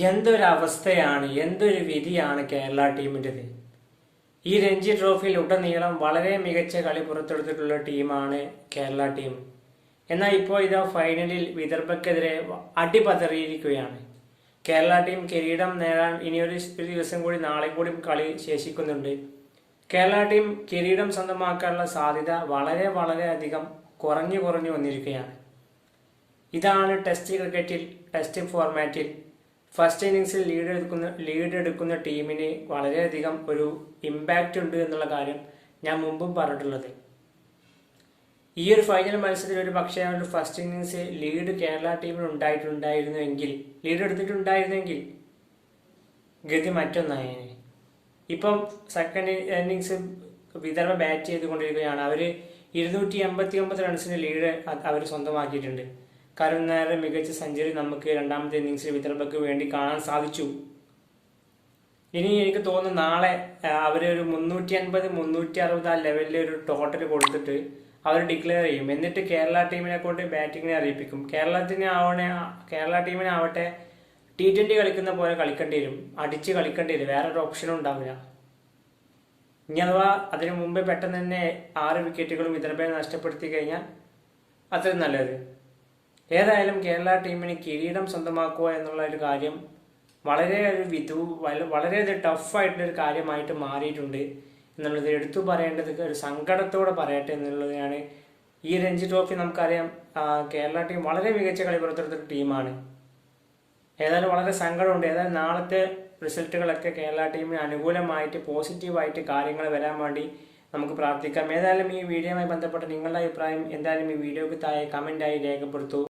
എന്തൊരവസ്ഥയാണ് എന്തൊരു വിധിയാണ് കേരള ടീമിന്റെത്? ഈ രഞ്ജി ട്രോഫിയിൽ ഉടനീളം വളരെ മികച്ച കളി പുറത്തെടുത്തിട്ടുള്ള ടീമാണ് കേരള ടീം. എന്നാൽ ഇപ്പോൾ ഇതാ ഫൈനലിൽ വിദർഭക്കെതിരെ അടിപതറിയിരിക്കുകയാണ്. കേരള ടീം കിരീടം നേടാൻ ഇനിയൊരു ദിവസം കൂടി നാളെ കൂടി കളി ശേഷിക്കുന്നുണ്ട്. കേരള ടീം കിരീടം സ്വന്തമാക്കാനുള്ള സാധ്യത വളരെ വളരെ അധികം കുറഞ്ഞു കുറഞ്ഞു വന്നിരിക്കുകയാണ്. ഇതാണ് ടെസ്റ്റ് ക്രിക്കറ്റിൽ ടെസ്റ്റ് ഫോർമാറ്റിൽ ഫസ്റ്റ് ഇന്നിങ്സിൽ ലീഡ് എടുക്കുന്ന ലീഡ് എടുക്കുന്ന ടീമിന് വളരെയധികം ഒരു ഇമ്പാക്റ്റ് ഉണ്ട് എന്നുള്ള കാര്യം ഞാൻ മുമ്പും പറഞ്ഞിട്ടുള്ളത്. ഈ ഒരു ഫൈനൽ മത്സരത്തിൽ ഒരു പക്ഷേ ഒരു ഫസ്റ്റ് ഇന്നിങ്സ് ലീഡ് കേരള ടീമിന് ഉണ്ടായിട്ടുണ്ടായിരുന്നുവെങ്കിൽ ലീഡ് എടുത്തിട്ടുണ്ടായിരുന്നെങ്കിൽ ഗതി മറ്റൊന്നായേനെ. ഇപ്പം സെക്കൻഡ് ഇന്നിങ്സ് വിദർഭ ബാറ്റ് ചെയ്തുകൊണ്ടിരിക്കുകയാണ്. അവർ ഇരുന്നൂറ്റി എൺപത്തി ഒമ്പത് റൺസിന് ലീഡ് അവർ സ്വന്തമാക്കിയിട്ടുണ്ട്. കരുൺ നായരുടെ മികച്ച സെഞ്ചുറി നമുക്ക് രണ്ടാമത്തെ ഇന്നിങ്സിൽ വിദർഭയ്ക്ക് വേണ്ടി കാണാൻ സാധിച്ചു. ഇനി എനിക്ക് തോന്നുന്നു നാളെ അവർ ഒരു മുന്നൂറ്റി അൻപത് മുന്നൂറ്റി അറുപത് ആ ലെവലിൽ ഒരു ടോട്ടൽ കൊടുത്തിട്ട് അവർ ഡിക്ലെയർ ചെയ്യും. എന്നിട്ട് കേരള ടീമിനെ കൊണ്ട് ബാറ്റിങ്ങിനെ അറിയിപ്പിക്കും. കേരളത്തിന് ആവണേ കേരള ടീമിനെ ആവട്ടെ ടി ട്വന്റി കളിക്കുന്ന പോലെ കളിക്കേണ്ടി വരും. അടിച്ച് കളിക്കേണ്ടി വരും. വേറെ ഒരു ഓപ്ഷനും ഉണ്ടാവില്ല. ഇനി അഥവാ അതിനു മുമ്പേ പെട്ടെന്ന് തന്നെ ആറ് വിക്കറ്റുകളും വിദർഭയെ നഷ്ടപ്പെടുത്തി കഴിഞ്ഞാൽ അത്രയും നല്ലത്. ഏതായാലും കേരള ടീമിന് കിരീടം സ്വന്തമാക്കുക എന്നുള്ള ഒരു കാര്യം വളരെ ഒരു വിധു വളരെ ഒരു കാര്യമായിട്ട് മാറിയിട്ടുണ്ട് എന്നുള്ളത് എടുത്തു പറയേണ്ടത് ഒരു സങ്കടത്തോടെ പറയട്ടെ എന്നുള്ളതാണ്. ഈ രഞ്ജി ട്രോഫി നമുക്കറിയാം കേരള ടീം വളരെ മികച്ച കളി പുറത്തെടുത്ത ടീമാണ്. ഏതായാലും വളരെ സങ്കടമുണ്ട്. ഏതായാലും നാളത്തെ റിസൾട്ടുകളൊക്കെ കേരള ടീമിന് അനുകൂലമായിട്ട് പോസിറ്റീവായിട്ട് കാര്യങ്ങൾ വരാൻ വേണ്ടി നമുക്ക് പ്രാർത്ഥിക്കാം. ഏതായാലും ഈ വീഡിയോയുമായി ബന്ധപ്പെട്ട് നിങ്ങളുടെ അഭിപ്രായം എന്തായാലും ഈ വീഡിയോക്ക് താഴെ കമന്റായി രേഖപ്പെടുത്തൂ.